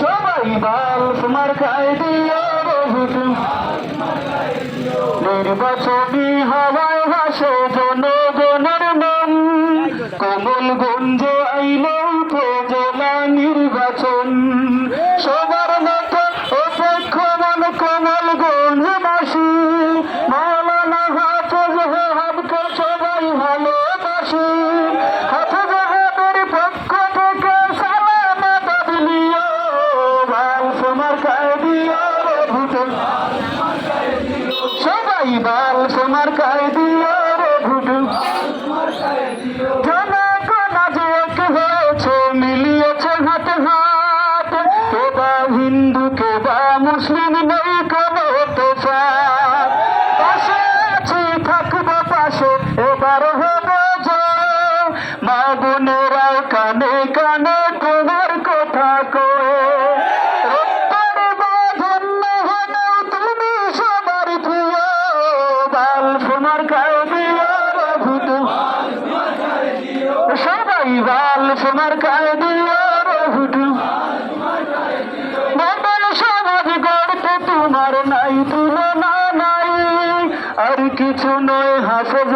সবাই বাউস মার্কায় দিও রে ভুটু নির্বাচনী হওয়ায় ভাসে জনগণের মন। কোমল গঞ্জ আইলে সবাই বাল সোনার কায় দিও রে ভুটু জনগণ আজ এক হয়েছে, মিলিয়েছে হাতে হাত। কে বা হিন্দু কে বা মুসলিম, নেই কোনো তোফাত। পাশে আছি, থাকব পাশে, এবার হবে জয় মা বোনেরাও কানে কানে সবাই বাল, তোমার গায়ে দিও রহুটু বদল সমাজ গড়তে তোমার নাই, তুলনা নাই। আর কিছু নয়, হাসব